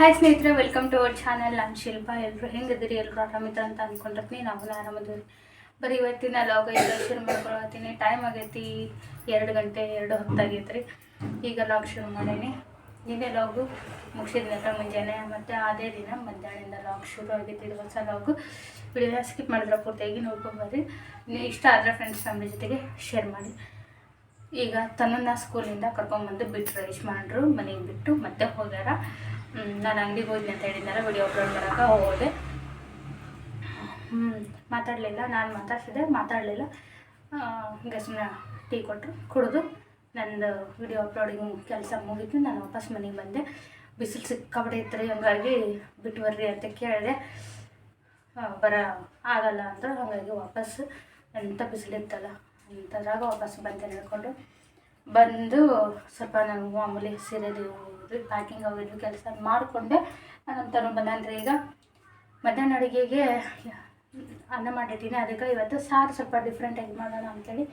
Hi ಸ್ನೇಹಿತರೆ welcome to our channel ನಾನು ಶಿಲ್ಪ ಎಲ್ಲರೂ ಹೆಂಗಿದ್ದೀರಿ? ಎಲ್ಲರೂ ಆರಾಮಿದ್ರ ಅಂತ ಅಂದ್ಕೊಂಡಿರ್ತೀನಿ ನಾವು ಆರಾಮದಿರಿ ಬರೀ ಇವತ್ತಿನ ಲಾಗ ಎಲ್ಲ ಶುರು ಮಾಡ್ಕೊಳತ್ತೀನಿ ಟೈಮ್ ಆಗೈತಿ ಎರಡು ಗಂಟೆ ಎರಡು ಹೊತ್ತಾಗೈತೆ ರೀ ಈಗ ಲಾಗ್ ಶುರು ಮಾಡೀನಿ. ನಿನ್ನೆ ಲಾಗು ನಂತರ ಮುಂಜಾನೆ ಮತ್ತು ಅದೇ ದಿನ ಮಧ್ಯಾಹ್ನದಿಂದ ಲಾಗ್ ಶುರು ಆಗೈತಿ ಇದು ಹೊಸ ಲಾಗು ವಿಡಿಯೋನ ಸ್ಕಿಪ್ ಮಾಡಿದ್ರೆ ಪೂರ್ತಿಯಾಗಿ ನೋಡ್ಕೊಂಬರ್ರಿ ನೀವು ಇಷ್ಟ ಆದರೆ ಫ್ರೆಂಡ್ಸ್ ಫ್ಯಾಮಿಲಿ ಜೊತೆಗೆ ಶೇರ್ ಮಾಡಿ. ಈಗ ತನ್ನನ್ನ ಸ್ಕೂಲಿಂದ ಕರ್ಕೊಂಬಂದು ಬಿಟ್ಟರು ಮಾಡ್ರು ಮನೆಗೆ ಬಿಟ್ಟು ಮತ್ತೆ ಹೋಗ್ಯಾರ. ನಾನು ಅಂಗಡಿಗೆ ಹೋದ್ನಿ ಅಂತ ಹೇಳಿದ್ನಲ್ಲ ವಿಡಿಯೋ ಅಪ್ಲೋಡ್ ಮಾಡೋಕೆ ಹೋದೆ. ಹ್ಞೂ ಮಾತಾಡಲಿಲ್ಲ, ನಾನು ಮಾತಾಡ್ಸಿದೆ, ಮಾತಾಡಲಿಲ್ಲ. ಗೆಸ್ಟ್ನ ಟೀ ಕೊಟ್ಟರು ಕುಡಿದು. ನಂದು ವಿಡಿಯೋ ಅಪ್ಲೋಡಿಂಗ್ ಕೆಲಸ ಮುಗಿತು ನಾನು ವಾಪಸ್ ಮನೆಗೆ ಬಂದೆ. ಬಿಸಿಲು ಸಿಕ್ಕಾಪಟ್ಟೆ ಇತ್ತು ಹಂಗಾಗಿ ಬಿಟ್ಟು ಬರ್ರಿ ಅಂತ ಕೇಳಿದೆ. ಬರ ಆಗಲ್ಲ ಅಂದ್ರೆ, ಹಾಗಾಗಿ ವಾಪಸ್ ಎಂಥ ಬಿಸಿಲಿತ್ತಲ್ಲ ಅಂಥದ್ರಾಗ ವಾಪಸ್ ಬಂದೆ ನಡ್ಕೊಂಡು ಬಂದು ಸ್ವಲ್ಪ ನಾನು ಮಾಮೂಲಿ ಸೀರೆದು ಪ್ಯಾಕಿಂಗ್ ಅವಿದ್ದು ಕೆಲಸ ಮಾಡಿಕೊಂಡೆ. ನಾನು ತಗೊಂಡು ರೀ ಈಗ ಮಧ್ಯಾಹ್ನ ಅಡುಗೆಗೆ ಅನ್ನ ಮಾಡಿದ್ದೀನಿ. ಅದಕ್ಕೆ ಇವತ್ತು ಸಾರು ಸ್ವಲ್ಪ ಡಿಫ್ರೆಂಟಾಗಿ ಮಾಡೋಣ ಅಂತೇಳಿ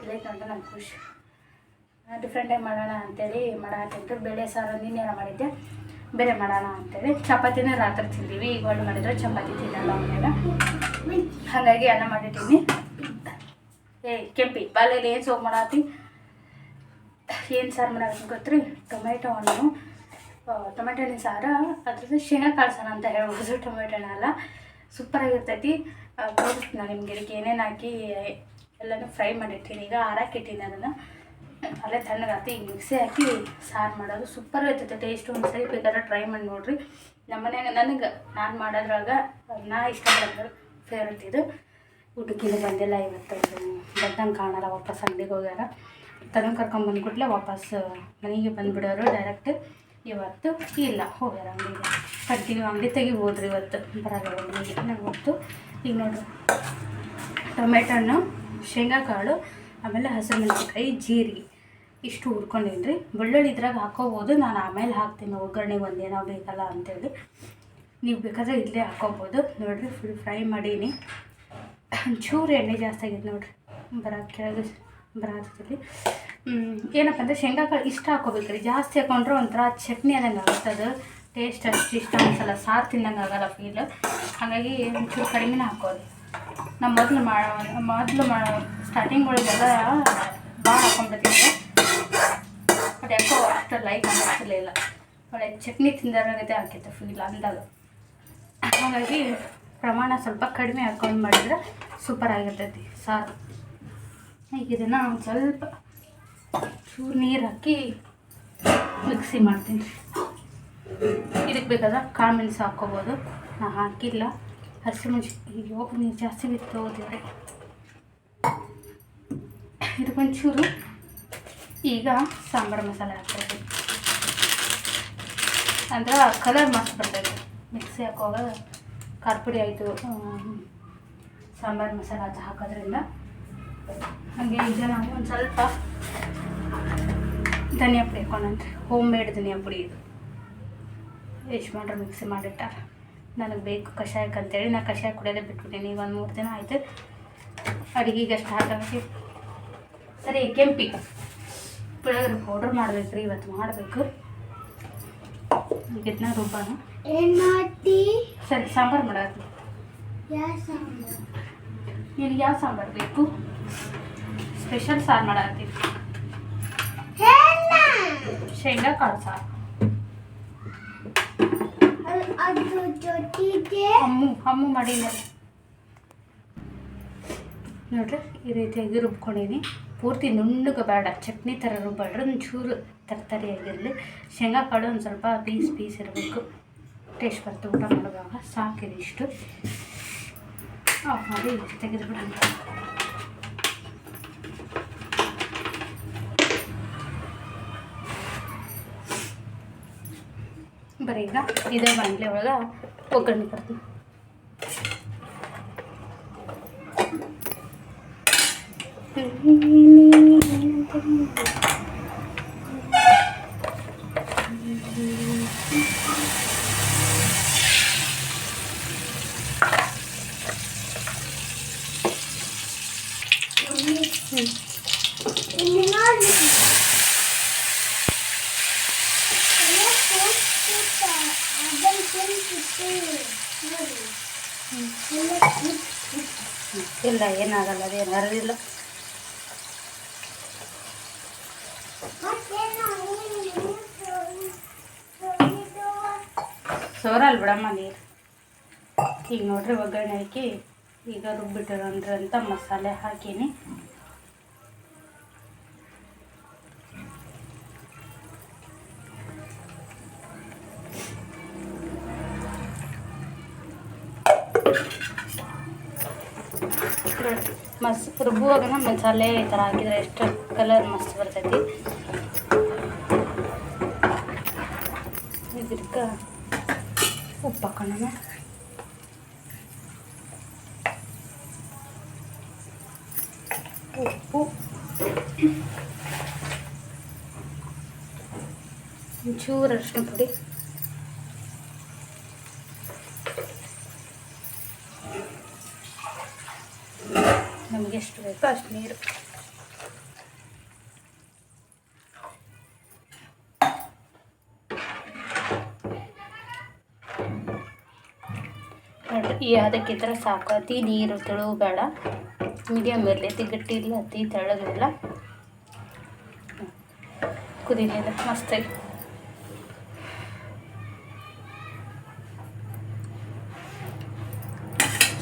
ಇಲ್ಲೈತೆ ಅಂತ ನಂಗೆ ಖುಷಿ. ಡಿಫ್ರೆಂಟಾಗಿ ಮಾಡೋಣ ಅಂತೇಳಿ ಮಾಡಾಕಂತ ಬೇಳೆ ಸಾರು ನಿನ್ನೆ ಮಾಡಿದ್ದೆ. ಬೇರೆ ಮಾಡೋಣ ಅಂತೇಳಿ ಚಪಾತಿನೇ ರಾತ್ರಿ ತಿಂದೀವಿ. ಈಗ ಒಳ್ಳೆ ಮಾಡಿದ್ರೆ ಚಪಾತಿ ತಿನ್ನಲ್ಲ ಮನೆಯಾಗ ಹಾಗಾಗಿ ಅನ್ನ ಮಾಡಿದ್ದೀನಿ. ಏ ಕೆಂಪಿ ಬಾಲೆಯಲ್ಲಿ ಏನು ಸೋಗ್ ಮಾಡತ್ತಿ ಏನು ಸಾರು ಮಾಡೋದು ಗೊತ್ತ್ರಿ? ಟೊಮೆಟೊ ಹಣ್ಣು. ಟೊಮೆಟೊ ಹಣ್ಣಿನ ಸಾರು, ಅದ್ರದ್ದು ಶೇಂಗಾ ಕಾಳ್ಸೋಣ ಅಂತ ಹೇಳ್ಬೋದು. ಟೊಮೆಟೊ ಹಣ್ಣೆಲ್ಲ ಸೂಪರಾಗಿರ್ತೈತಿ ನಾನು ನಿಮಗೆ ಇದಕ್ಕೆ ಏನೇನು ಹಾಕಿ, ಎಲ್ಲನೂ ಫ್ರೈ ಮಾಡಿರ್ತೀನಿ ಈಗ ಹಾರಾಕಿಟ್ಟಿನಿ ಅದನ್ನು. ಅಲ್ಲೇ ತಣ್ಣಗಾತಿ ಈಗ ಮಿಕ್ಸಿ ಹಾಕಿ ಸಾರು ಮಾಡೋದು ಸೂಪರ್ ಇರ್ತೈತೆ. ಟೇಸ್ಟ್ ಒಂದು ಸರಿ ಬೇಕಾದ್ರೆ ಟ್ರೈ ಮಾಡಿ ನೋಡಿರಿ. ನಮ್ಮ ಮನೆಯಾಗ ನನಗೆ, ನಾನು ಮಾಡೋದ್ರಾಗ ನಾ ಇಷ್ಟಪಡೋದ್ರ ಫೇವ್ರೆಟ್ ಇದು. ಊಟಕ್ಕಿಂತ ಬಂದಿಲ್ಲ ಇವತ್ತು. ಬಂದಂಗೆ ಕಾಣಲ್ಲ ವಾಪಸ್ ಅಂಗಡಿಗೆ ಹೋಗ್ಯಾರ. ತಗೊಂಡು ಕರ್ಕೊಂಬಂದು ಕೂಡಲೇ ವಾಪಸ್ ಮನೆಗೆ ಬಂದುಬಿಡೋರು ಡೈರೆಕ್ಟ್ ಇವತ್ತು ಇಲ್ಲ. ಹೋಗ್ಯಾರ ಅಂಗಡಿಗೆ? ಕಂಟಿನ್ಯೂ ಅಂಗಡಿ ತೆಗಿಬೋದ್ರಿ ಇವತ್ತು. ಬರೋಲ್ಲ, ಮನೆಗೆ. ನಂಗೆ ಈಗ ನೋಡ್ರಿ ಟೊಮೆಟೊ ಹಣ್ಣು ಶೇಂಗಾ ಕಾಳು ಆಮೇಲೆ ಹಸಿರು ಮೆಣಸಿನ್ಕಾಯಿ ಜೀರಿಗೆ. ಇಷ್ಟು ಹುರ್ಕೊಂಡಿನಿ ರೀ ಬೆಳ್ಳುಳ್ಳಿ ಇದ್ರಾಗ ಹಾಕೋಬೋದು. ನಾನು ಆಮೇಲೆ ಹಾಕ್ತೀನಿ. ಒಗ್ಗರಣೆಗೆ ಒಂದೇನೋ ಬೇಕಲ್ಲ ಅಂತೇಳಿ. ನೀವು ಬೇಕಾದ್ರೆ ಇಲ್ಲೇ ಹಾಕೋಬೋದು. ನೋಡಿರಿ ಫುಲ್ ಫ್ರೈ ಮಾಡೀನಿ. ಒಂಚೂರು ಎಣ್ಣೆ ಜಾಸ್ತಿ ಆಗೈತೆ ನೋಡಿರಿ. ಬರೋ ಕೆಳಗೆ ಬರತ್ತಲ್ಲಿ ಏನಪ್ಪ ಅಂದರೆ ಶೇಂಗಾ ಕಾಳು ಇಷ್ಟ ಹಾಕೋಬೇಕು ರೀ. ಜಾಸ್ತಿ ಹಾಕೊಂಡ್ರೆ ಒಂಥರ ಚಟ್ನಿ ಆದಂಗೆ ಆಗುತ್ತೆ ಟೇಸ್ಟ್ ಅಷ್ಟು ಇಷ್ಟ ಅನ್ಸಲ್ಲ. ಸಾರು ತಿನ್ನಂಗೆ ಆಗಲ್ಲ ಫೀಲ್ ಹಾಗಾಗಿ ಒಂಚೂರು ಕಡಿಮೆನೇ ಹಾಕೋದು ನಮ್ಮ ಮೊದಲು ಮಾಡೋ ಮೊದಲು ಮಾಡೋ ಸ್ಟಾರ್ಟಿಂಗ್ ಒಳಗೆಲ್ಲ ಭಾಳ ಹಾಕೊಂಡ್ಬಿಡ್ತೀನಿ. ಬಟ್ ಯಾಕೋ ಅಷ್ಟು ಲೈಕ್ ಅನ್ನಿಸ್ತಿರ್ಲಿಲ್ಲ ಒಳ್ಳೆ ಚಟ್ನಿ ತಿಂದಾಗತ್ತೆ ಹಾಕಿತ್ತು ಫೀಲ್ ಅಂದಾಗ. ಹಾಗಾಗಿ ಪ್ರಮಾಣ ಸ್ವಲ್ಪ ಕಡಿಮೆ ಹಾಕೊಂಡು ಮಾಡಿದ್ರೆ ಸೂಪರ್ ಆಗಿರ್ತೈತಿ ಸಾರು. ಈಗ ಇದನ್ನು ಒಂದು ಸ್ವಲ್ಪ ಚೂರು ನೀರು ಹಾಕಿ ಮಿಕ್ಸಿ ಮಾಡ್ತೀನಿ. ಇದಕ್ಕೆ ಬೇಕಾದ ಕಾಳು ಮೆಣಸು ಹಾಕ್ಕೋಬೋದು ನಾ ಹಾಕಿಲ್ಲ. ಹಸಿಮೆಣಸು ಅಯ್ಯೋ, ನೀರು ಜಾಸ್ತಿ ಬಿತ್ತು ಇದಕ್ಕೊಂಚೂರು ಈಗ ಸಾಂಬಾರು ಮಸಾಲೆ ಹಾಕ್ತೀನಿ ಅಂದ್ರೆ ಕಲರ್ ಮಸ್ತ್ ಬರ್ತೈತೆ ಮಿಕ್ಸಿ ಹಾಕುವಾಗ ಖಾರ ಪುಡಿ ಆಯಿತು ಸಾಂಬಾರು ಮಸಾಲೆ ಅದು ಹಾಕೋದ್ರಿಂದ ಹಾಗೆ ಈಗ ನಾವು ಒಂದು ಸ್ವಲ್ಪ ಧನಿಯಾ ಪುಡಿ ಹಾಕೊಂಡ್ರಿ ಹೋಮ್ ಮೇಡ್ ಧನಿಯಾ ಪುಡಿ ಇದು. ಎಷ್ಟು ಮಾಡ್ರೆ ಮಿಕ್ಸಿ ಮಾಡಿಟ್ಟಾರ. ನನಗೆ ಬೇಕು ಕಷಾಯಕ್ಕೆ ಅಂತೇಳಿ ನಾ ಕಷಾಯ ಕುಡಿಯೋದೇ ಬಿಟ್ಬಿಟ್ಟೀನಿ. ಈಗ ಒಂದು ಮೂರು ದಿನ ಆಯಿತು. ಅಡುಗೆಗೆ ಸ್ಟಾರ್ಟ್ ಆಗಿ ಸರಿ ಕೆಂಪಿ. ಪುಳಿಯೋಗರೆ ಪೌಡ್ರ್ ಮಾಡಬೇಕು ರೀ ಇವತ್ತು ಮಾಡಬೇಕು. ಈಗ ಇದನ್ನ ರುಬ್ಬಾನ ಸರಿ ಸಾಂಬಾರು ಸಾಂಬಾರ್? ನಿನಗೆ ಯಾವ ಸಾಂಬಾರು ಬೇಕು? ಸ್ಪೆಷಲ್ ಸಾರು ಮಾಡತ್ತೀವಿ ಶೇಂಗಾ ಕಾಳು ಸಾರು. ಹಮ್ಮು ಹಮ್ಮು ಮಾಡಿ ನೋಡಿ ನೋಡ್ರಿ ಈ ರೀತಿಯಾಗಿ ರುಬ್ಕೊಂಡೀನಿ ಪೂರ್ತಿ ನುಣ್ಣಗೆ ಬೇಡ ಚಟ್ನಿ ಥರ ರುಬ್ಬೇಡ್ರಿ ಒಂಚೂರು ತರ್ತರಿಯಾಗಿರಲಿ ಶೇಂಗಾ ಕಾಳು ಒಂದು ಸ್ವಲ್ಪ ಪೀಸ್ ಪೀಸ್ ಇರಬೇಕು. ಟೇಸ್ಟ್ ಬರ್ತು ಊಟ ಮಾಡುವಾಗ ಸಾಕಿದೆ ಇಷ್ಟು ಆಫ್ ಮಾಡಿ ತೆಗೆದು ಬರೀ ಈಗ ಇದೇ ಬಾಣಲೆ ಒಳಗೆ ಒಗ್ಗರಣೆ ಕೊಡ್ತೀನಿ ಇಲ್ಲಿ ನೋಡಿ ತಿಂತಿತ್ತು ಅದನ್ನ ತಿಂತಿತ್ತು ನೋಡಿ ಎಲ್ಲ ತಿಂತಿತ್ತು. ಇಲ್ಲ ಮತ್ತೇನು ಸೋರಲ್ಲ ಬಿಡಮ್ಮ ನೀರು. ಈಗ ನೋಡ್ರಿ ಒಗ್ಗರಣೆ ಹಾಕಿ ಈಗ ರುಬ್ಬಿಟ್ಟಿರೋಂದ್ರಂತ ಮಸಾಲೆ ಹಾಕೀನಿ. ಮಸ್ ರುಬ್ಬುವಾಗನ ಮಸಾಲೆ ಈ ಥರ ಹಾಕಿದ್ರೆ ಎಷ್ಟು ಕಲರ್ ಮಸ್ತ್ ಬರ್ತೈತಿ. ಇದಕ್ಕೆ ಉಪ್ಪು ಹಾಕೋಣ ಉಪ್ಪು. ಒಂಚೂರು ಅರಿಶಿನ ಪುಡಿ. ನಮಗೆ ಎಷ್ಟು ಬೇಕೋ ಅಷ್ಟು ನೀರು. ಈ ಅದಕ್ಕೆ ಥರ ಸಾಕು. ಅತಿ ನೀರು ತೆಳು ಬೇಡ ಮೀಡಿಯಮ್ ಇರಲಿ, ಅತಿ ಗಟ್ಟಿ ಇರಲಿ, ಅತಿ ತೆಳ್ಳಗಿರಲ್ಲ ಕುದಿಲಿಲ್ಲ ಮಸ್ತಾಗಿ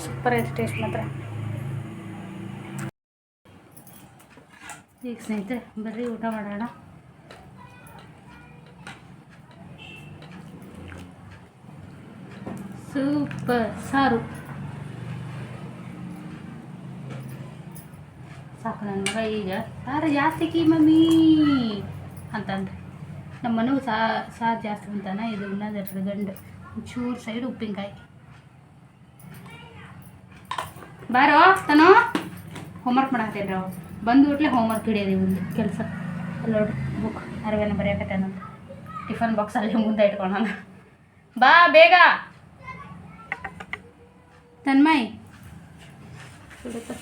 ಸೂಪರ್ ಐತೆ ಟೇಸ್ಟ್ ಮಾತ್ರ. ಈಗ ಸ್ನೇಹಿತರೆ, ಬರ್ರಿ, ಊಟ ಮಾಡೋಣ. ಸೂಪರ್, ಸಾರು. ಸಾಕು ನನ್ನ ಮಗ ಈಗ. ಸಾರು ಜಾಸ್ತಿ ಕಿ ಮಮ್ಮಿ, ಅಂತಂದ್ರೆ. ನಮ್ಮ ಮನೆಗೂ ಸಾರು ಜಾಸ್ತಿ ಅಂತಾನ ಇದು ಉಣ್ಣೋದ್ರಿ ಗಂಡು. ಚೂರು ಸೈಡ್ ಉಪ್ಪಿನಕಾಯಿ. ಬಾರೋ, ತನೋ. ಹೋಮ್ವರ್ಕ್ ಮಾಡತ್ತೇನ್ರಿ ನಾವು ಬಂದು ಬಿಟ್ಲೆ ಹೋಮ್ವರ್ಕ್ ಹಿಡಿಯೋದು ಒಂದು ಕೆಲಸ. ನೋಡ್ರಿ ಬುಕ್ ಅರವೇನ ನಾನು ಟಿಫನ್ ಬಾಕ್ಸ್ ಅಲ್ಲಿ ಮುಂದೆ ಇಟ್ಕೊಳ್ಳೋಣ ಬಾ, ಬೇಗ. ತನ್ಮಯ್.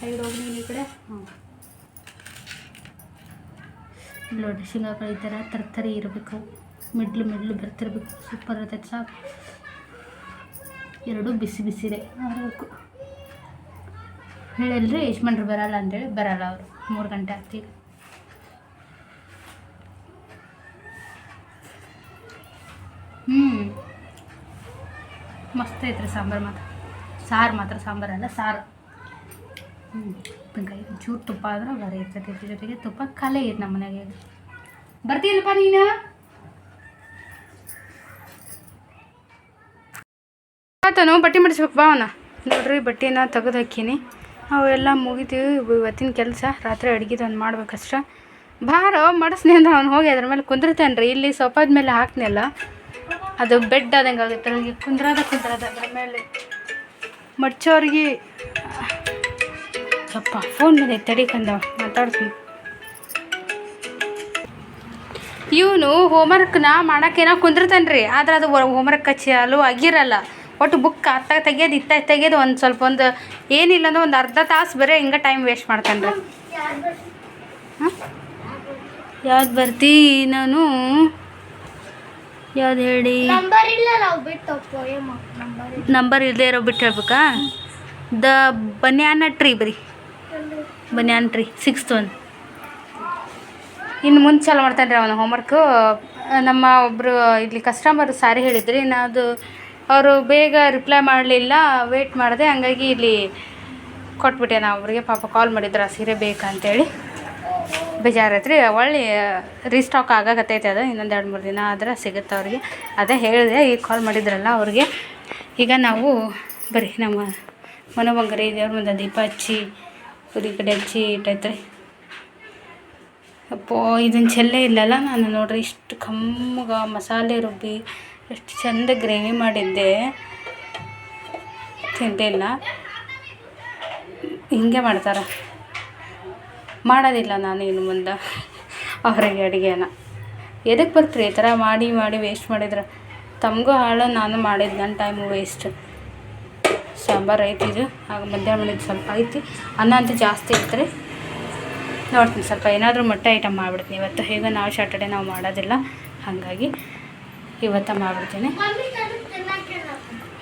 ಸೈಡ್ ಹೋಗಿ ಈ ಕಡೆ. ಹ್ಞೂ ನೋಡಿ ಶೇಂಗಾಕಾಳು ಈ ಥರ ತರ್ತರಿ ಇರಬೇಕು. ಮಿಡ್ಲು ಮಿಡ್ಲು ಬರ್ತಿರ್ಬೇಕು. ಸೂಪರ್ ಇರ್ತೈತೆ ಸಾಕು. ಎರಡೂ ಬಿಸಿ ಬಿಸಿದೆ ಮಾಡಬೇಕು ಹೇಳಿಲ್ರಿ ಯಜಮಾನ್ರು ಬರಲ್ಲ ಅಂತೇಳಿ ಬರಲ್ಲ ಅವರು. ಮೂರು ಗಂಟೆ ಆಗ್ತೀವಿ ಹ್ಞೂ ಮಸ್ತ್ ಐತ್ರಿ ಸಾಂಬಾರು ಮಾತ್ರ. ಸಾರು ಮಾತ್ರ ಸಾಂಬಾರಲ್ಲ ಸಾರು. ಹ್ಞೂ ಉಪ್ಪಿನಕಾಯಿ, ಚೂರು ತುಪ್ಪ ಆದ್ರೆ ಬರೀ ಇರ್ತೈತಿ ಜೊತೆಗೆ ತುಪ್ಪ ಕಲೆ ಐತೆ ನಮ್ಮ ಮನೆಗೆ ಬರ್ತೀಯಲ್ಲಪ್ಪ ನೀನು? ಆತನು ಬಟ್ಟೆ ಮಾಡಿಸ್ಬೇಕು ಬಾ ಅವನ. ನೋಡ್ರಿ ಬಟ್ಟೆನ ತೆಗೆದು ಹಾಕೀನಿ. ಅವೆಲ್ಲ ಮುಗಿತೀವಿ ಇವತ್ತಿನ ಕೆಲಸ. ರಾತ್ರಿ ಅಡುಗೆದು ಒಂದು ಮಾಡ್ಬೇಕಷ್ಟ. ಭಾರ ಮಡಿಸ್ನಿ ಅಂದ್ರೆ ಅವ್ನು ಹೋಗಿ ಅದ್ರ ಮೇಲೆ ಕುಂದಿರ್ತಾನೆ ರೀ. ಇಲ್ಲಿ ಸೊಪ್ಪಾದ ಮೇಲೆ ಹಾಕ್ನಲ್ಲ ಅದು ಬೆಡ್ ಆದಂಗೆ ಆಗುತ್ತೆ. ನನಗೆ ಕುಂದ್ರದ ಕುಂದ್ರದ ಅದ್ರ ಮೇಲೆ. ಮಡ್ಚೋರಿಗೆ, ಅಪ್ಪ ಫೋನ್ ಮೇಲೆ ತಡಿಕಂದ ಮಾತಾಡ್ತೀನಿ. ಇವನು ಹೋಮ್ವರ್ಕ್ನ ಮಾಡೋಕ್ಕೇನೋ ಕುಂದಿರ್ತಾನೆ ರೀ. ಆದ್ರೆ ಅದು ಹೋಮ್ವರ್ಕ್ ಚಾಲು ಆಗಿರಲ್ಲ. ಒಟ್ಟು ಬುಕ್ ಅತ್ತ ತೆಗಿಯೋದು ಇತ್ತ ತೆಗಿಯೋದು ಒಂದು ಸ್ವಲ್ಪ ಒಂದು ಏನಿಲ್ಲ ಅಂದ್ರೆ ಒಂದು ಅರ್ಧ ತಾಸು ಬರೀ ಹಿಂಗೆ ಟೈಮ್ ವೇಸ್ಟ್ ಮಾಡ್ತಾನೆ ರೀ ಹಾಂ ಯಾವ್ದು ಬರ್ತಿ ನಾನು? ಯಾವ್ದು ಹೇಳಿ? ನಂಬರ್ ಇಲ್ಲದೆ ಇರೋ ಬಿಟ್ಟು ಹೇಳ್ಬೇಕಾ? ದ ಬನ್ಯಾನ ಟ್ರೀ ಬರೀ. ಬನ್ಯಾನ್ ಟ್ರೀ ಸಿಕ್ಸ್ತ್ ಒನ್ ಇನ್ನು ಮುಂದೆ ಚಾಲು ಮಾಡ್ತಾನೆ ರೀ ಅವನು ಹೋಮ್ವರ್ಕು ನಮ್ಮ ಒಬ್ಬರು ಇಲ್ಲಿ ಕಸ್ಟಮರ್ ಸಾರಿ ಹೇಳಿದ್ರಿ ನಾ ಅದು ಅವರು ಬೇಗ ರಿಪ್ಲೈ ಮಾಡಲಿಲ್ಲ ವೇಟ್ ಮಾಡಿದೆ, ಹಂಗಾಗಿ ಇಲ್ಲಿ ಕೊಟ್ಬಿಟ್ಟೆ ನಾವು ಅವರಿಗೆ. ಪಾಪ ಕಾಲ್ ಮಾಡಿದ್ರು, ಆ ಸೀರೆ ಬೇಕಂತೇಳಿ. ಬೇಜಾರೈತ್ರಿ ಒಳ್ಳೆ ರೀಸ್ಟಾಕ್ ಆಗಾಕತ್ತೈತೆ ಅದು, ಇನ್ನೊಂದು ಎರಡು ಮೂರು ದಿನ ಆದ್ರೆ ಸಿಗುತ್ತೆ ಅವ್ರಿಗೆ. ಅದೇ ಹೇಳಿದೆ ಈಗ ಕಾಲ್ ಮಾಡಿದ್ರಲ್ಲ ಅವ್ರಿಗೆ. ಈಗ ನಾವು ಬರೀ ನಮ್ಮ ಮನೋಭಂಗರಿ ದೇವ್ರ ಮುಂದೆ ದೀಪ ಹಚ್ಚಿ ಉರಿ ಕಡೆ ಹಚ್ಚಿ ಇಟ್ಟೈತ್ರಿ. ಅಪ್ಪೋ ಇದನ್ನು ಚೆಲ್ಲೇ ಇಲ್ಲಲ್ಲ, ನಾನು ನೋಡ್ರಿ, ಇಷ್ಟು ಕಮ್ಮಗ ಮಸಾಲೆ ರುಬ್ಬಿ ಎಷ್ಟು ಚಂದ ಗ್ರೇವಿ ಮಾಡಿದ್ದೆ. ತಿಂದಿಲ್ಲ ಹಿಂಗೆ ಮಾಡ್ತಾರೆ. ಮಾಡೋದಿಲ್ಲ ನಾನು ಇನ್ನು ಮುಂದೆ ಅವರಿಗೆ ಅಡುಗೆನ. ಎದಕ್ಕೆ ಬರ್ತೀರಿ ಈ ಥರ ಮಾಡಿ ಮಾಡಿ ವೇಸ್ಟ್ ಮಾಡಿದ್ರೆ? ತಮಗೂ ಹಾಳು, ನಾನು ಮಾಡಿದ್ದು ನನ್ನ ಟೈಮು ವೇಸ್ಟ್ ಸಾಂಬಾರು ಐತಿ ಇದು. ಆಗ ಮಧ್ಯಾಹ್ನ ಸ್ವಲ್ಪ ಐತಿ. ಅನ್ನ ಅಂತೂ ಜಾಸ್ತಿ ಐತ್ರಿ. ನೋಡ್ತೀನಿ ಸ್ವಲ್ಪ ಏನಾದರೂ ಮೊಟ್ಟೆ ಐಟಮ್ ಮಾಡಿಬಿಡ್ತೀನಿ. ಇವತ್ತು ಹೇಗೆ ನಾವು ಸ್ಯಾಟರ್ಡೆ ನಾವು ಮಾಡೋದಿಲ್ಲ. ಹಾಗಾಗಿ ಇವತ್ತು ಮಾಡ್ಬಿಡ್ತೀನಿ.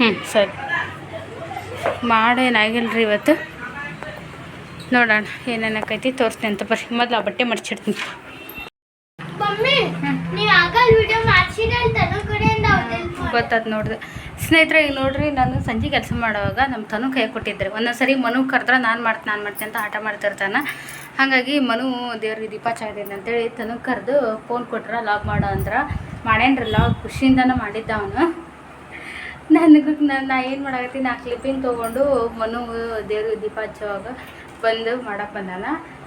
ಹ್ಞೂ ಸರಿ. ಮಾಡೇನಾಗಿಲ್ಲ ರೀ ಇವತ್ತು? ನೋಡೋಣ ಏನೇನಾಕೈತಿ ತೋರಿಸ್ತೀನಿ ಅಂತ ಬರ್ರಿ. ಮೊದಲು ಆ ಬಟ್ಟೆ ಮಡ್ಚಿಡ್ತೀನಿ. ಗೊತ್ತದ ನೋಡಿದೆ ಸ್ನೇಹಿತರೆ ಈಗ ನೋಡ್ರಿ ನಾನು ಸಂಜೆ ಕೆಲಸ ಮಾಡುವಾಗ ನಮ್ಮ ತನು ಕೈ ಕೊಟ್ಟಿದ್ದೆ ಒಂದೊಂದು ಸರಿ ಮನು ಕರೆದ್ರೆ ನಾನು ಮಾಡ್ತೀನಿ ನಾನು ಮಾಡ್ತೀನಿ ಅಂತ ಆಟ ಮಾಡ್ತಿರ್ತಾನೆ. ಹಾಗಾಗಿ ಮನು ದೇವ್ರಿಗೆ ದೀಪ ಚಾಯ್ದೇನೆ ಅಂತೇಳಿ ತನಗೆ ಕರೆದು ಫೋನ್ ಕೊಟ್ರ ಲಾಗ್ ಮಾಡೋ ಅಂದ್ರೆ. ಮಾಡ್ಯಾನ್ರಿ ಲಾಗ್ ಖುಷಿಯಿಂದನೇ ಮಾಡಿದ್ದ ಅವನು. ನನಗೆ ನಾನು ನಾ ಏನು ಮಾಡಾಕತ್ತೀನಿ? ನಾ ಕ್ಲಿಪ್ಪಿಂಗ್ ತೊಗೊಂಡು ಮನು ದೇವ್ರಿಗೆ ದೀಪ ಹಚ್ಚುವಾಗ ಬಂದು ಮಾಡಕ್ಕೆ ಬಂದಾನ.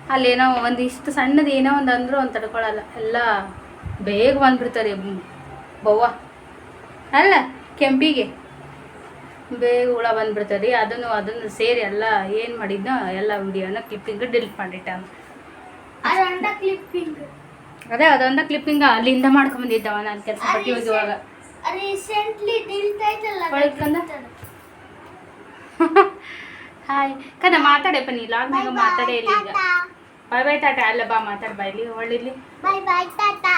ಅಲ್ಲೇನೋ ಒಂದಿಷ್ಟು ಸಣ್ಣದು ಏನೋ ಒಂದು ಅಂದರೂ ಒಂದು ತಡ್ಕೊಳಲ್ಲ. ಎಲ್ಲ ಬೇಗ ಬಂದ್ಬಿಡ್ತಾರೆ ಬವ್ವ. ಅಲ್ಲ ಕೆಂಪಿಗೆ. ಬೇಗ ಹುಳ ಬಂದ್ಬಿಡ್ತದೆ. ಅದನ್ನು ಅದನ್ನು ಸೇರಿ ಎಲ್ಲ ಏನು ಮಾಡಿದ್ನೋ ಎಲ್ಲ ವಿಡಿಯೋನ ಕ್ಲಿಪ್ಪಿಂಗ್ ಡಿಲೀಟ್ ಮಾಡಿಟ್ಟ. ಅದೇ ಅದೊಂದ ಕ್ಲಿಪ್ಪಿಂಗ್ ಅಲ್ಲಿಂದ ಮಾಡ್ಕೊಂಬಂದಿದ್ದವ ನಾನು ಕೆಲಸ ಪಟ್ಟಿ ಹೋಗುವಾಗ. ಹಾಯ್ ಕದ? ಮಾತಾಡಪ್ಪ ನೀ. ಲಾಗ್ನಾಗ ಮಾತಾಡೇ ಇಲ್ಲ ಈಗ. ಬಾಯ್ ಬಾಯ್ ತಾಟ ಅಲ್ಲ ಬಾ ಮಾತಾಡ ಬಾ ಇಲ್ಲಿ ಟಾಟಾ.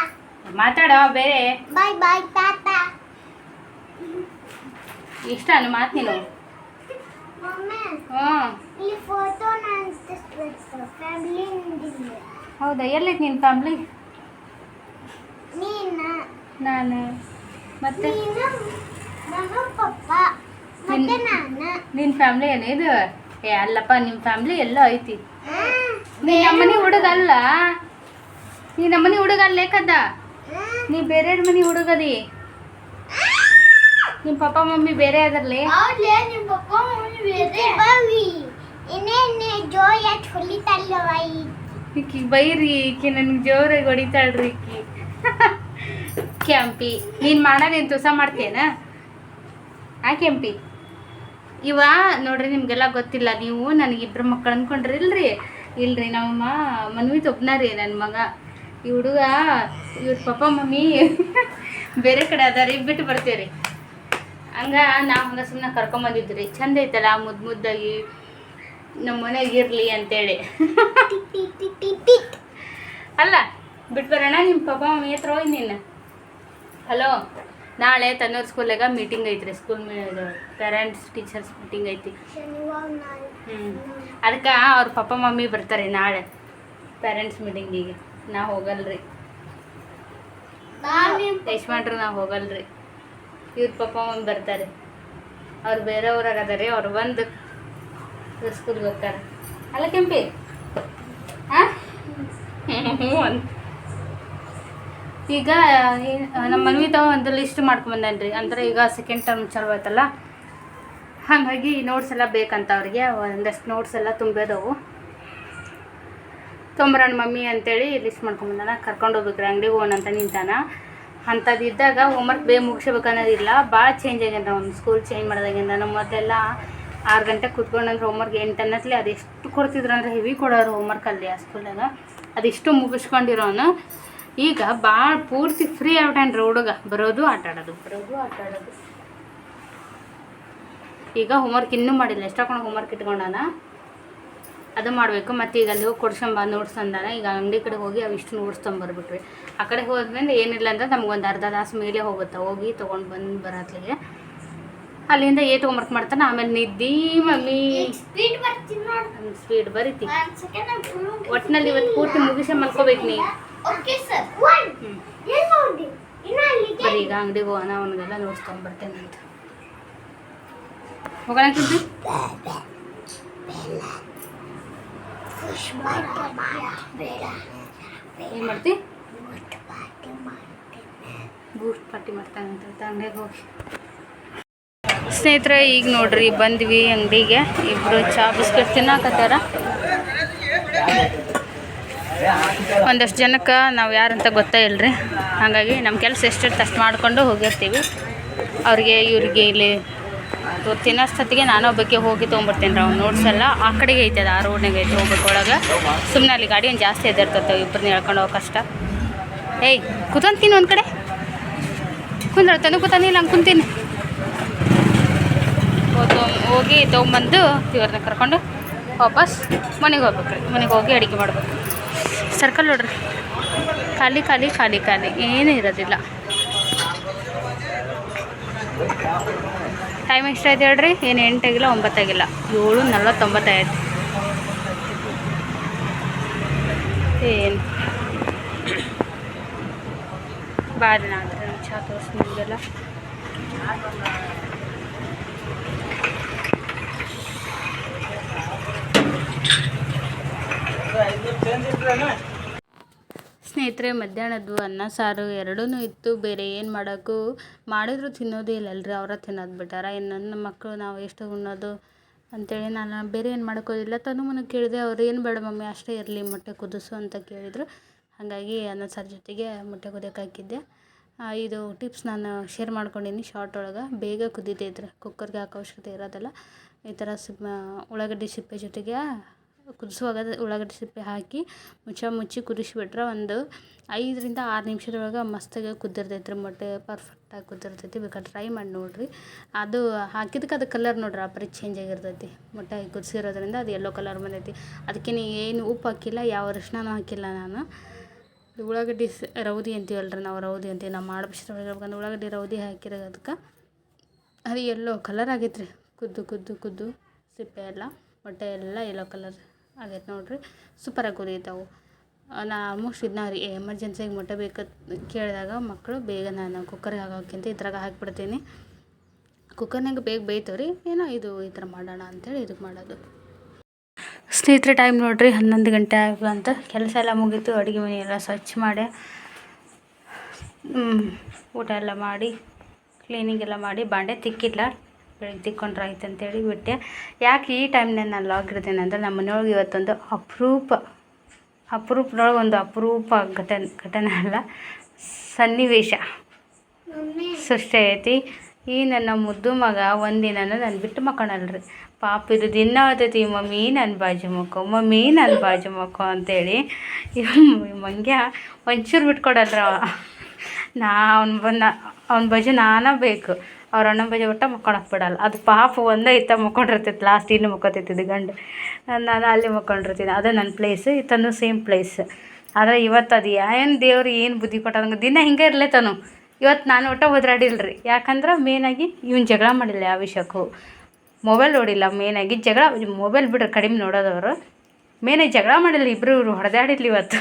ಮಾತಾಡೋ ಬೇರೆ. ಬಾಯ್ ಬಾಯ್ ಟಾಟಾ. ಇಷ್ಟ ಅನ್ನು ಮಾತು ನೀನು ಹೌದಾ? ಎಲ್ಲಿತ್ತು ನಿನ್ನ ಫ್ಯಾಮ್ಲಿ ನೀನು? ಮತ್ತೆ? ನೀನು ನನ್ನ ಫ್ಯಾಮ್ಲಿ ಏನಿದು ಏ ಅಲ್ಲಪ್ಪ ನಿಮ್ಮ ಫ್ಯಾಮ್ಲಿ ಎಲ್ಲ ಐತಿ. ನೀ ನಮ್ಮನೆ ಹುಡುಗಲ್ಲ? ನೀ ನಮ್ಮನೆ ಹುಡುಗ ಅಲ್ಲೇಕದ್ದ ಆ, ನೀ ಬೇರೆಯವ್ರ ಮನೆ ಹುಡುಗದಿ? ನಿಮ್ಮ ಪಪ್ಪ ಮಮ್ಮಿ ಬೇರೆ ಅದರ್ಲಿ ಹೌದ್ಲೇ ನಿಮ್ಮ ಪಪ್ಪ ಮಮ್ಮಿ ಬೇರೆ. ಬಾವಿ ಇನ್ನೇನೆ ಈಕಿ. ಬೈರಿ ಈಕಿ ನನಗೆ ಜೋರಾಗಿ ಹೊಡಿತಾಳ್ರಿ ಈಕಿ. ಕೆಂಪಿ ನೀನು ಮಾಡೋದೇನು ತುಸ ಮಾಡ್ತೇನ ಆ ಕೆಂಪಿ. ಇವ ನೋಡ್ರಿ ನಿಮಗೆಲ್ಲ ಗೊತ್ತಿಲ್ಲ ನೀವು ನನಗಿಬ್ರು ಮಕ್ಕಳು ಅನ್ಕೊಂಡ್ರಿ ಇಲ್ರಿ ಇಲ್ರಿ ನಮ್ಮ ಮನ್ವಿತ್ ತೊಪ್ನಾರಿ ರೀ ನನ್ನ ಮಗ. ಈ ಹುಡುಗ ಇವ್ರ ಪಪ್ಪ ಮಮ್ಮಿ ಬೇರೆ ಕಡೆ ಅದಾರಿ ಬಿಟ್ಟು ಬರ್ತೀವಿ ಹಂಗ ನಾವು ಹಂಗೆ ಸುಮ್ಮನೆ ಕರ್ಕೊಂಬಂದಿದ್ರಿ ಚಂದ ಐತಲ್ಲ ಮುದ್ದು ಮುದ್ದಾಗಿ ನಮ್ಮ ಮನೆಗೆ ಇರಲಿ ಅಂತೇಳಿ. ಅಲ್ಲ ಬಿಟ್ಟು ಬರೋಣ ನಿಮ್ಮ ಪಾಪ ಮಮ್ಮಿ ಹತ್ರ ಹೋಗಿ ನೀನು. ಹಲೋ ನಾಳೆ ತನ್ನೂರು ಸ್ಕೂಲಾಗ ಮೀಟಿಂಗ್ ಐತ್ರಿ. ಸ್ಕೂಲ್ ಪೇರೆಂಟ್ಸ್ ಟೀಚರ್ಸ್ ಮೀಟಿಂಗ್ ಐತಿ. ಹ್ಞೂ ಅದಕ್ಕೆ ಅವ್ರ ಪಪ್ಪ ಮಮ್ಮಿ ಬರ್ತಾರೆ ನಾಳೆ. ಪೇರೆಂಟ್ಸ್ ಮೀಟಿಂಗಿಗೆ ನಾ ಹೋಗಲ್ರಿ. ಯಜಮಾನ್ರು ನಾ ಹೋಗಲ್ರಿ. ಇವ್ರ ಪಾಪ ಬರ್ತಾರೆ. ಅವ್ರು ಬೇರೆ ಊರಾಗ ರೀ ಅವ್ರು ಬಂದು ಸ್ಕೂಲ್ಗೆ ಹೋಗ್ತಾರೆ. ಅಲ್ಲ ಕೆಂಪಿ? ಹಾಂ ಈಗ ನಮ್ಮ ನಮ್ಮ ತಾವು ಒಂದು ಲಿಸ್ಟ್ ಮಾಡ್ಕೊಂಬಂದೇನ್ರಿ. ಅಂದ್ರೆ ಈಗ ಸೆಕೆಂಡ್ ಟರ್ಮ್ ಚಾಲು ಆಯ್ತಲ್ಲ? ಹಾಗಾಗಿ ನೋಟ್ಸ್ ಎಲ್ಲ ಬೇಕಂತ ಅವ್ರಿಗೆ. ಒಂದಷ್ಟು ನೋಟ್ಸ್ ಎಲ್ಲ ತುಂಬೋದವು ತೊಂಬರಣ್ಣ ಮಮ್ಮಿ ಅಂತೇಳಿ ಲಿಸ್ಟ್ ಮಾಡ್ಕೊಂಬಂದಾನ. ಕರ್ಕೊಂಡು ಹೋಗ್ಬೇಕ್ರಿ ಅಂಗಡಿಗೆ ಹೋಗೋಣ ಅಂತ ನಿಂತಾನ. ಅಂಥದ್ದು ಇದ್ದಾಗ ಹೋಮ್ವರ್ಕ್ ಬೇಗ ಮುಗಿಸ್ಬೇಕು ಅನ್ನೋದಿಲ್ಲ. ಭಾಳ ಚೇಂಜ್ ಆಗ್ಯದ ಒಂದು ಸ್ಕೂಲ್ ಚೇಂಜ್ ಮಾಡಿದಾಗಿಂದ. ನಮ್ಮ ಮೊದಲೆಲ್ಲ ಆರು ಗಂಟೆ ಕೂತ್ಕೊಂಡಂದ್ರೆ ಹೋಮ್ವರ್ಕ್ ಎಂಟು ಅನ್ನತ್ಲೆ ಅದೆಷ್ಟು ಕೊಡ್ತಿದ್ರು ಅಂದ್ರೆ ಹೆವಿ ಕೊಡೋರು ಹೋಮ್ವರ್ಕಲ್ಲಿ ಆ ಸ್ಕೂಲಾಗ ಅದಿಷ್ಟು ಮುಗಿಸ್ಕೊಂಡಿರೋನು ಈಗ ಭಾಳ ಪೂರ್ತಿ ಫ್ರೀ ಆಗ್ಬಿಟ್ಟಾನ್ರಿ ಹುಡುಗ ಬರೋದು ಆಟ ಆಡೋದು ಬರೋದು ಆಟ ಆಡೋದು ಈಗ ಹೋಮ್ವರ್ಕ್ ಇನ್ನೂ ಮಾಡಿಲ್ಲ. ಹೋಮ್ ಹೋಮ್ವರ್ಕ್ ಇಟ್ಕೊಂಡಾನ? ಅದು ಮಾಡಬೇಕು ಮತ್ತು ಈಗ ಅಲ್ಲಿ ಹೋಗಿ ಕೊಡ್ಸಂಬ ನೋಟ್ಸ್ ಅಂದಾನ ಈಗ ಅಂಗಡಿ ಕಡೆ ಹೋಗಿ ಅವಿಷ್ಟು ನೋಟ್ಸ್ ತೊಗೊಂಬರ್ಬಿಟ್ರಿ ಆ ಕಡೆ ಹೋದ್ಮೇಲೆ ಏನಿಲ್ಲ ಅಂದ್ರೆ ನಮ್ಗೊಂದು ಒಂದು ಅರ್ಧ ತಾಸು ಮೇಲೆ ಹೋಗುತ್ತೆ ಹೋಗಿ ತೊಗೊಂಡು ಬಂದು ಬರತ್ಲಿಗೆ ಅಲ್ಲಿಂದ ಏಟ್ ಹೋಮ್ವರ್ಕ್ ಮಾಡ್ತಾನೆ ಆಮೇಲೆ ನಿದ್ದಿ ಮಮ್ಮಿ ಸ್ಪೀಡ್ ಬರ್ತೀನಿ ನೋಡು ಸ್ಪೀಡ್ ಬರೀತಿ ಒಂದು ಸೆಕೆಂಡ್ ಒಟ್ಟಿನಲ್ಲಿ ಇವತ್ತು ಪೂರ್ತಿ ಮುಗಿಸಿ ಮಲ್ಕೋಬೇಕು ನೀ ಬರೀ ಈಗ ಅಂಗಡಿಗೆ ಹೋಗೋಣ ಅವನಿಗೆಲ್ಲ ನೋಟ್ಸ್ ತೊಗೊಂಬರ್ತೇನೆ ಅಂತ ಹೋಗೋಣ ಏನು ಮಾಡ್ತಿ? ಸ್ನೇಹಿತರೆ, ಈಗ ನೋಡ್ರಿ, ಬಂದ್ವಿ ಅಂಗಡಿಗೆ. ಇಬ್ರು ಚಾ ಬಿಸ್ಕೆಟ್ ತಿನ್ನಾಕತ್ತಾರ. ಒಂದಷ್ಟು ಜನಕ್ಕೆ ನಾವು ಯಾರಂತ ಗೊತ್ತೇ ಇಲ್ರಿ. ಹಾಗಾಗಿ ನಮ್ಮ ಕೆಲಸ ಎಷ್ಟಿರ್ತ ಅಷ್ಟು ಮಾಡಿಕೊಂಡು ಹೋಗಿರ್ತೀವಿ. ಅವ್ರಿಗೆ, ಇವ್ರಿಗೆ ಇಲ್ಲಿ ಇವ್ರು ತಿನ್ನೋಷ್ಟೊತ್ತಿಗೆ ನಾನು ಒಬ್ಬಕ್ಕೆ ಹೋಗಿ ತೊಗೊಂಬರ್ತೀನಿ ರೀ ಅವ್ನು ನೋಟ್ಸ್ ಎಲ್ಲ ಆ ಕಡೆಗೆ ಐತೆ, ಅದು ಆ ರೋಡ್ನಾಗೆ ಐತೆ ಹೋಗ್ಬೇಕು ಸುಮ್ಮನೆ ಅಲ್ಲಿ ಗಾಡಿ ಒಂದು ಜಾಸ್ತಿ ಎದ್ದಿರ್ತೈತೆ ಇಬ್ಬರನ್ನ ಹೇಳ್ಕೊಂಡು ಹೋಗೋ ಕಷ್ಟ. ಏಯ್ ಕುತಂತೀನಿ ಒಂದು ಕಡೆ. ಕುಂದ್ರ, ತನು ಕೂತಾನಿಲ್ಲ ಹಂಗೆ ಕುಂತೀನಿ. ಹೋಗಿ ಹೋಗಿ ತೊಗೊಂಬಂದು ಇವ್ರನ್ನ ಕರ್ಕೊಂಡು ವಾಪಸ್ ಮನೆಗೆ ಹೋಗ್ಬೇಕು. ಮನೆಗೆ ಹೋಗಿ ಅಡುಗೆ ಮಾಡ್ಬೇಕು. ಸರ್ಕಲ್ ನೋಡ್ರಿ. ಖಾಲಿ ಖಾಲಿ ಖಾಲಿ ಖಾಲಿ. ಏನೂ ಇರೋದಿಲ್ಲ. ಟೈಮ್ ಎಷ್ಟಾಯ್ತು ಹೇಳ್ರಿ? ಏನು ಎಂಟಾಗಿಲ್ಲ, ಒಂಬತ್ತಾಗಿಲ್ಲ. ಏಳು, ನಲ್ವತ್ತೊಂಬತ್ತಾಯ್ತು. ಏನು? ಬಾರಿ ನಾದ್ರೆ ನಮ್ಮ ಚಾ ತೋರಿಸಿ ನಿಮಗೆಲ್ಲ. ಸ್ನೇಹಿತರೆ, ಮಧ್ಯಾಹ್ನದ್ದು ಅನ್ನ, ಸಾರು ಎರಡೂ ಇತ್ತು. ಬೇರೆ ಏನು ಮಾಡೋಕ್ಕೂ ಮಾಡಿದ್ರು, ತಿನ್ನೋದೇ ಇಲ್ಲಲ್ರಿ ಅವರ ತಿನ್ನೋದು ಬಿಟ್ಟಾರ. ಇನ್ನು ನನ್ನ ಮಕ್ಕಳು ನಾವು ಎಷ್ಟು ಉಣ್ಣೋದು ಅಂತೇಳಿ ನಾನು ಬೇರೆ ಏನು ಮಾಡೋಕ್ಕೋದಿಲ್ಲ ತನು ಮನೆ ಕೇಳಿದೆ, ಅವ್ರು ಏನು ಬೇಡ ಮಮ್ಮಿ, ಅಷ್ಟೇ ಇರಲಿ, ಮೊಟ್ಟೆ ಕುದಿಸು ಅಂತ ಕೇಳಿದರು. ಹಾಗಾಗಿ ಅನ್ನ ಸಾರು ಜೊತೆಗೆ ಮೊಟ್ಟೆ ಕುದಿಯೋಕೆ ಹಾಕಿದ್ದೆ. ಇದು ಟಿಪ್ಸ್ ನಾನು ಶೇರ್ ಮಾಡ್ಕೊಂಡಿನಿ ಶಾರ್ಟ್ ಒಳಗೆ. ಬೇಗ ಕುದಿತೈತ್ರಿ. ಕುಕ್ಕರ್ಗೆ ಹಾಕೋ ಅವಶ್ಯಕತೆ ಇರೋದಲ್ಲ. ಈ ಥರ ಸಿಪ್ ಉಳ್ಳಾಗಡ್ಡಿ ಸಿಪ್ಪೆ ಜೊತೆಗೆ ಕುದಿಸುವಾಗ ಉಳ್ಳಾಗಡ್ಡಿ ಸಿಪ್ಪೆ ಹಾಕಿ ಮುಚ್ಚ ಮುಚ್ಚಿ ಕುದಿಸ್ಬಿಟ್ರೆ ಒಂದು ಐದರಿಂದ ಆರು ನಿಮಿಷದೊಳಗೆ ಮಸ್ತಾಗಿ ಕುದ್ದಿರ್ತೈತೆ ರೀ, ಮೊಟ್ಟೆ ಪರ್ಫೆಕ್ಟಾಗಿ ಕುದ್ದಿರ್ತೈತಿ. ಬೇಕಾದ್ರೆ ಟ್ರೈ ಮಾಡಿ ನೋಡಿರಿ. ಅದು ಹಾಕಿದಕ್ಕೆ ಅದು ಕಲರ್ ನೋಡ್ರಿ, ಆ ಪರಿ ಚೇಂಜ್ ಆಗಿರ್ತೈತಿ. ಮೊಟ್ಟೆ ಕುದಿಸಿರೋದ್ರಿಂದ ಅದು ಎಲ್ಲೋ ಕಲರ್ ಬಂದೈತಿ. ಅದಕ್ಕೆ ನೀ ಏನು ಉಪ್ಪು ಹಾಕಿಲ್ಲ, ಯಾವ ಅರಿಶಿನೂ ಹಾಕಿಲ್ಲ ನಾನು. ಉಳ್ಳಾಗಡ್ಡಿ ಸ, ರೌದಿ ಅಂತೀವಲ್ರಿ ನಾವು, ರೌದಿ ಅಂತೀವಿ. ನಾವು ಮಾಡೋ ಒಳಗೆ ಉಳ್ಳಾಗಡ್ಡಿ ರೌದಿ ಹಾಕಿರೋದಕ್ಕೆ ಅದು ಎಲ್ಲೋ ಕಲರ್ ಆಗೈತೆ ರೀ. ಕುದ್ದು ಕುದ್ದು ಕುದ್ದು ಸಿಪ್ಪೆ ಎಲ್ಲ, ಮೊಟ್ಟೆ ಎಲ್ಲ ಎಲ್ಲೋ ಕಲರ್ ಆಗೈತೆ ನೋಡಿರಿ. ಸೂಪರಾಗಿ ಕುದೀತಾವು ನಾ ಆಲ್ಮೋಸ್ಟ್ ಇದನ್ನ ರೀ ಎಮರ್ಜೆನ್ಸಿಗೆ ಮೊಟ್ಟೆ ಬೇಕು ಕೇಳಿದಾಗ ಮಕ್ಕಳು ಬೇಗ ನಾನು ಕುಕ್ಕರ್ಗೆ ಹಾಕೋಕ್ಕಿಂತ ಇದ್ರಾಗ ಹಾಕಿಬಿಡ್ತೀನಿ. ಕುಕ್ಕರ್ನಾಗ ಬೇಗ ಬೇಯ್ತವೆ ರೀ ಏನೋ ಇದು ಈ ಥರ ಮಾಡೋಣ ಅಂತೇಳಿ ಇದಕ್ಕೆ ಮಾಡೋದು. ಸ್ನೇಹಿತರೆ ಟೈಮ್ ನೋಡಿರಿ, ಹನ್ನೊಂದು ಗಂಟೆ ಆಗೋ ಅಂತ ಕೆಲಸ ಎಲ್ಲ ಮುಗೀತು, ಅಡುಗೆ ಮನೆ ಎಲ್ಲ ಸ್ವಚ್ಛ ಮಾಡಿ ಊಟ ಎಲ್ಲ ಮಾಡಿ ಕ್ಲೀನಿಂಗ್ ಎಲ್ಲ ಮಾಡಿ, ಬಾಂಡೆ ತಿಕ್ಕಿಲ್ಲ. ಬೆಳಗ್ಗೆ ತಿಕ್ಕೊಂಡ್ರೆ ಆಯ್ತು ಅಂತೇಳಿ ಬಿಟ್ಟೆ. ಯಾಕೆ ಈ ಟೈಮ್ನಲ್ಲಿ ನಾನು ಲಾಗ್ ಇಡ್ತೀನಿ ಅಂದರೆ ನಮ್ಮ ಮನೆಯೊಳಗೆ ಇವತ್ತೊಂದು ಅಪರೂಪ ಅಪರೂಪದೊಳಗೆ ಒಂದು ಅಪರೂಪ ಘಟನೆ ಘಟನೆ ಅಲ್ಲ ಸನ್ನಿವೇಶ. ಸೃಷ್ಟಿ ಐತಿ. ಈ ನನ್ನ ಮುದ್ದು ಮಗ ಒಂದಿನ ನಾನು ಬಿಟ್ಟು ಮಕ್ಕಳಲ್ರಿ. ಪಾಪ ಇದು ದಿನ ಆಗ್ತೈತಿ ಮಮ್ಮಿ ನನ್ನ ಬಾಜು ಮಕ್ಕೋ ಮಮ್ಮಿ ನನ್ನ ಬಾಜು ಮಕ್ಕೋ ಅಂತೇಳಿ ಮಂಗ್ಯ ಒಂಚೂರು ಬಿಟ್ಕೊಡಲ್ರ ನಾ ಅವ್ನು ಬಂದ ಅವ್ನ ಬಾಜು ನಾನೇ ಬೇಕು. ಅವ್ರ ಅಣ್ಣನ ಬಜೆ ಒಟ್ಟ ಮಕ್ಕೊಳಕ್ಕೆ ಬಿಡಲ್ಲ. ಅದು ಪಾಪ ಒಂದೇ ಇತ್ತ ಮಕ್ಕೊಂಡಿರ್ತೈತಿ ಲಾಸ್ಟ್ ಇನ್ನು ಮಕ್ಕೋತೈತಿದ್ದು ಗಂಡು ನಾನು ಅಲ್ಲಿ ಮಕ್ಕೊಂಡಿರ್ತೀನಿ. ಅದೇ ನನ್ನ ಪ್ಲೇಸ್ ತನು ಸೇಮ್ ಪ್ಲೇಸ್ ಆದರೆ ಇವತ್ತು ಅದು ಏನು ದೇವ್ರು ಏನು ಬುದ್ಧಿ ಕೊಟ್ಟಂಗೆ ದಿನ ಹಿಂಗೆ ತನು. ಇವತ್ತು ನಾನು ಒಟ್ಟ ರೀ ಯಾಕಂದ್ರೆ ಮೇನಾಗಿ ಇವ್ನು ಜಗಳ ಮಾಡಿಲ್ಲ ಯಾವ ವಿಷಯಕ್ಕೂ. ಮೊಬೈಲ್ ನೋಡಿಲ್ಲ ಮೇನಾಗಿ ಜಗಳ ಮೊಬೈಲ್ ಬಿಡ್ರಿ ಕಡಿಮೆ ನೋಡೋದವರು. ಮೇನಾಗಿ ಜಗಳ ಮಾಡಿಲ್ಲ ಇಬ್ಬರು ಇವರು ಹೊಡೆದಾಡಿಲ್ಲ ಇವತ್ತು.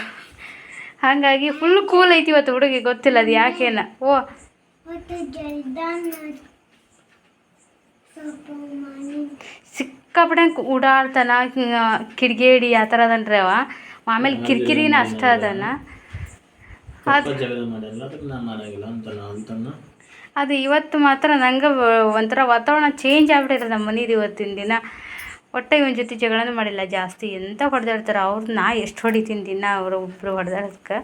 ಹಾಗಾಗಿ ಫುಲ್ ಕೂಲ್ ಐತಿ ಇವತ್ತು ಹುಡುಗಿ, ಗೊತ್ತಿಲ್ಲ ಅದು ಯಾಕೇನ. ಓ ಮತ್ತು ಜಲ್ದಾನ ಸ್ವಲ್ಪ ಮನೆ ಸಿಕ್ಕಾಪಟ್ಟೆ ಓಡಾಡ್ತಾನ ಕಿಡಿಗೇಡಿ ಆ ಥರ ಅದನ್ರಿ ಅವ ಆಮೇಲೆ ಕಿರಿಕಿರಿನ ಅಷ್ಟ ಅದನ್ನ. ಅದು ಇವತ್ತು ಮಾತ್ರ ನಂಗೆ ಒಂಥರ ವಾತಾವರಣ ಚೇಂಜ್ ಆಗ್ಬಿಟ್ಟಿದೆ ನಮ್ಮ ಮನೇದು ಇವತ್ತಿನ ದಿನ. ಒಟ್ಟೆ ಇವನ ಜೊತೆ ಜಗಳನೂ ಮಾಡಿಲ್ಲ ಜಾಸ್ತಿ. ಎಂತ ಹೊಡೆದಾಡ್ತಾರೆ ಅವ್ರು ನಾ ಎಷ್ಟು ಹೊಡಿತೀನಿ ದಿನ ಅವರು ಒಬ್ಬರು ಹೊಡೆದಾಡೋದಕ್ಕೆ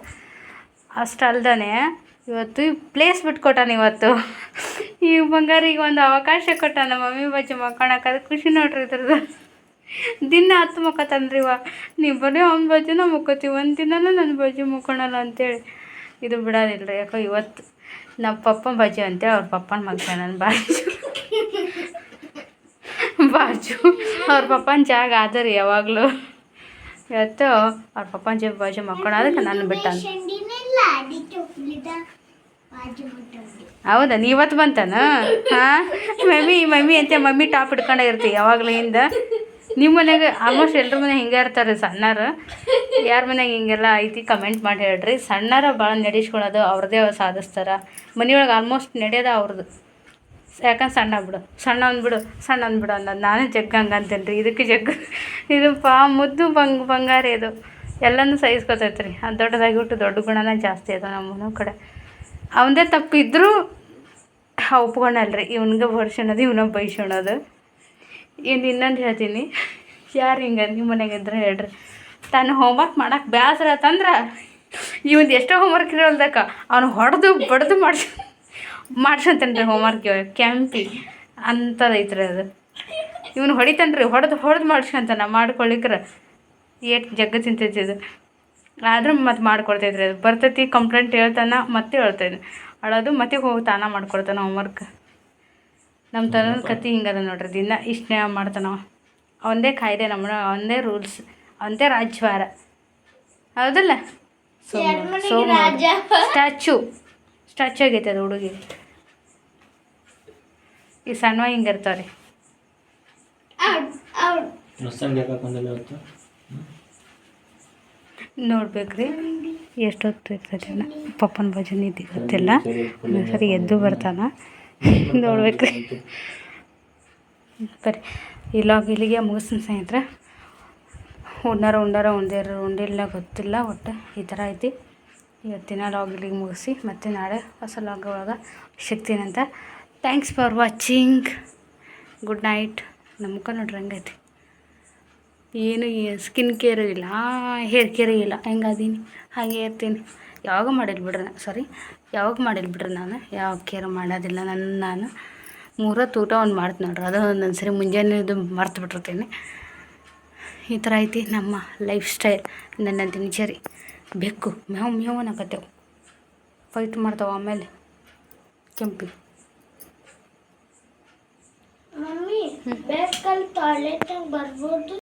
ಅಷ್ಟು ಅಲ್ದೇ ಇವತ್ತು ಪ್ಲೇಸ್ ಬಿಟ್ಕೊಟ್ಟಾನ ಇವತ್ತು. ಈ ಬಂಗಾರಿಗೆ ಒಂದು ಅವಕಾಶ ಕೊಟ್ಟಾನ ಮಮ್ಮಿ ಬಜ್ಜಿ ಮಕ್ಕೊಳಕ್ಕೆ ಅದು ಖುಷಿ ನೋಡ್ರಿ ಇದ್ರದ್ದು. ದಿನ ಹತ್ತು ಮಕ್ಕತನ್ರಿ ಇವ ನೀವು ಬರೀ ಅವ್ನ ಬಜ್ಜಿನ ಮುಕ್ಕೋತೀವಿ, ಒಂದು ದಿನನೂ ನನ್ನ ಬಜ್ಜಿ ಮುಕ್ಕೊಳಲ್ಲ ಅಂತೇಳಿ. ಇದು ಬಿಡೋದಿಲ್ಲ ರೀ ಯಾಕೋ ಇವತ್ತು. ನಮ್ಮ ಪಪ್ಪನ ಬಜ್ಜಿ ಅಂತೇಳಿ ಅವ್ರ ಪಪ್ಪನ ಮಗ ನನ್ನ ಬಾಜು. ಬಾಜು. ಅವ್ರ ಪಪ್ಪನ ಜಾಗ ರೀ ಯಾವಾಗಲೂ. ಇವತ್ತು ಅವ್ರ ಪಪ್ಪನ ಜಾಗ ಬಾಜು ಮಕ್ಕಳು ಅದಕ್ಕೆ ನಾನು ಬಿಟ್ಟಾನ ಶಂಡಿನಿಲ್ಲ ಅದಕ್ಕೆ ಉಳಿದ ಬಾಜು ಮುಟ್ಟಂಡಿ ಹೌದಾ? ನೀ ಇವತ್ತು ಬಂತಾನ? ಹಾಂ? ಮಮ್ಮಿ ಮಮ್ಮಿ ಅಂತ ಮಮ್ಮಿ ಟಾಪ್ ಹಿಡ್ಕೊಂಡೇ ಇರ್ತಿ ಯಾವಾಗಲೂ ಹಿಂದ. ನಿಮ್ಮ ಮನೆಗೆ ಆಲ್ಮೋಸ್ಟ್ ಎಲ್ರ ಮನೆ ಹಿಂಗೆ ಇರ್ತಾರೆ ಸಣ್ಣರು. ಯಾರ ಮನೆಗೆ ಹಿಂಗೆಲ್ಲ ಐತಿ ಕಮೆಂಟ್ ಮಾಡಿ ಹೇಳ್ರಿ. ಸಣ್ಣರ ಭಾಳ ನಡೆಸ್ಕೊಳ್ಳೋದು ಅವ್ರದ್ದೇ ಅವ್ರು ಸಾಧಿಸ್ತಾರೆ ಮನೆಯೊಳಗೆ ಆಲ್ಮೋಸ್ಟ್ ನಡೆಯೋದ ಅವ್ರದ್ದು ಯಾಕಂದ್ರೆ ಸಣ್ಣ ಬಿಡು. ಸಣ್ಣ ಅಂದ್ಬಿಡು ಸಣ್ಣ ಅಂದ್ಬಿಡು ಅನ್ನೋದು. ನಾನೇ ಜಗ್ಗ ಹಂಗೆ ಅಂತೇನೆ ರೀ ಇದಕ್ಕೆ ಜಗ್ಗ. ಇದು ಪಾ ಮುದ್ದು ಬಂಗ್ ಬಂಗಾರ ಇದು. ಎಲ್ಲನೂ ಸಹಿಸ್ಕೊತೈತೆ ರೀ ಅದು ದೊಡ್ಡದಾಗಿ ಬಿಟ್ಟು ದೊಡ್ಡ ಗುಣನೇ ಜಾಸ್ತಿ ಅದ ನಮ್ಮ ಕಡೆ. ಅವನದೇ ತಪ್ಪಿದ್ರೂ ಒಪ್ಕೊಂಡಲ್ರಿ ಇವನಿಗೆ ಬರ್ಸೋಣದು, ಇವನ ಬೈಸೋಣದು. ಇನ್ನು ಇನ್ನೊಂದು ಹೇಳ್ತೀನಿ. ಯಾರು ಹಿಂಗೆ ನಿಮ್ಮ ಮನೆಗೆ ಇದ್ರೆ ಹೇಳ್ರಿ. ತಾನು ಹೋಮ್ವರ್ಕ್ ಮಾಡಕ್ಕೆ ಬೇಸರ ಆತಂದ್ರೆ ಇವಂದು ಎಷ್ಟೋ ಹೋಮ್ವರ್ಕ್ ಇರೋಲ್ದಕ್ಕ ಅವನು ಹೊಡೆದು ಬಡ್ದು ಮಾಡ್ಸ ಮಾಡ್ಸಂತೇನೆ ರೀ ಹೋಮ್ವರ್ಕ್ ಕೆಂಪಿ ಅಂಥದೈತ್ರಿ ಅದು. ಇವನು ಹೊಡಿತಾನೆ ರೀ ಹೊಡೆದು ಹೊಡೆದು ಮಾಡ್ಸ್ಕೊಂತಾನ ಮಾಡ್ಕೊಳ್ಳಿಕ್ರ ಏಟ್ ಜಗ್ಗ ತಿಂತೈತಿದು ಆದರೂ ಮತ್ತೆ ಮಾಡ್ಕೊಡ್ತೈತ್ರಿ ಅದು. ಬರ್ತೈತಿ ಕಂಪ್ಲೇಂಟ್ ಹೇಳ್ತಾನ, ಮತ್ತೆ ಹೇಳ್ತಾನೆ. ಅಳೋದು ಮತ್ತೆ ಹೋಗಿ ತಾನ ಮಾಡ್ಕೊಡ್ತಾನೆ ಹೋಮ್ವರ್ಕ್ ನಮ್ಮ ತನದ ಕತೆ ಹಿಂಗದ ನೋಡ್ರಿ ದಿನ ಇಷ್ಟನೇ ಮಾಡ್ತಾನವ ಅವಂದೇ ಕಾಯ್ದೆ ನಮ್ಮ ಅವಂದೇ ರೂಲ್ಸ್ ಅವಂದೇ ರಾಜ್ಯಭಾರ ಹೌದಲ್ಲ? ಸೋಮ. ಸ್ಟ್ಯಾಚು ಸ್ಟ್ಯಾಚು ಆಗೈತೆ ಅದು ಹುಡುಗಿ. ಈ ಸಣ್ಣ ಹಿಂಗೆ ಇರ್ತಾವ್ರಿ ಔಟ್ ಔಟ್ ಮಸ್ತಂಗ್ ಯಾಕೆ ಹಾಕೊಂಡಲ್ಲ ಇವತ್ತು ನೋಡ್ಬೇಕ್ರಿ. ಎಷ್ಟೊತ್ತು ಇರ್ತೈತೆ ಪಪ್ಪನ ಭಜನೆ ಇದ್ದು ಗೊತ್ತಿಲ್ಲ. ಸರಿ ಎದ್ದು ಬರ್ತಾನ. ನೋಡ್ಬೇಕ್ರಿ. ಸರಿ. ಈ ಲಾಗ್ ಇಲ್ಲಿಗೆ ಮುಗಿಸ್ತೀನಿ ಸ್ನೇಹಿತರೆ. ಉಣ್ಣಾರ, ಉಂಡಾರ ಉಂಡಿರ ಉಂಡಿಲ್ಲ ಗೊತ್ತಿಲ್ಲ, ಒಟ್ಟು ಈ ಥರ ಐತಿ. ಇವತ್ತಿನ ಲಾಗ್ ಇಲ್ಲಿಗೆ ಮುಗಿಸಿ ಮತ್ತೆ ನಾಳೆ ಹೊಸ ಲಾಗ್ ಒಳಗೆ ಸಿಗ್ತೀನಂತ thanks for watching good night ನಮ್ಮ ಮುಖ ನೋಡ್ರಿ, ಹಂಗೈತಿ. ಏನು ಸ್ಕಿನ್ ಕೇರು ಇಲ್ಲ ಹೇರ್ ಕೇರು ಇಲ್ಲ ಹೆಂಗದೀನಿ ಹಾಗೆ ಇರ್ತೀನಿ. ಯಾವಾಗ ಮಾಡಿಲ್ಲ ಬಿಡ್ರಿ ಸಾರಿ ಯಾವಾಗ ಮಾಡಿಲ್ಲ ಬಿಡ್ರಿ ನಾನು? ಯಾವ ಕೇರ್ ಮಾಡೋದಿಲ್ಲ ನನ್ನ ನಾನು. ಮೂರೊತ್ತು ಊಟ ಒಂದು ಮಾಡ್ತೀನಿ ನೋಡ್ರಿ. ಅದು ಒಂದೊಂದು ಸರಿ ಮುಂಜಾನೆದು ಮರ್ತು ಬಿಟ್ಟಿರ್ತೀನಿ. ಈ ಥರ ಐತಿ ನಮ್ಮ ಲೈಫ್ ಸ್ಟೈಲ್ ನನ್ನ ದಿನಚರಿ. ಬೆಕ್ಕು ಮೇವು ಮ್ಯಾವ್ ಅನ್ನಕತ್ತೇವು ಫೈಟ್ ಮಾಡ್ತಾವೆ ಆಮೇಲೆ. ಕೆಂಪಿ. ಮಮ್ಮಿ ಬರ್ಬೋದು.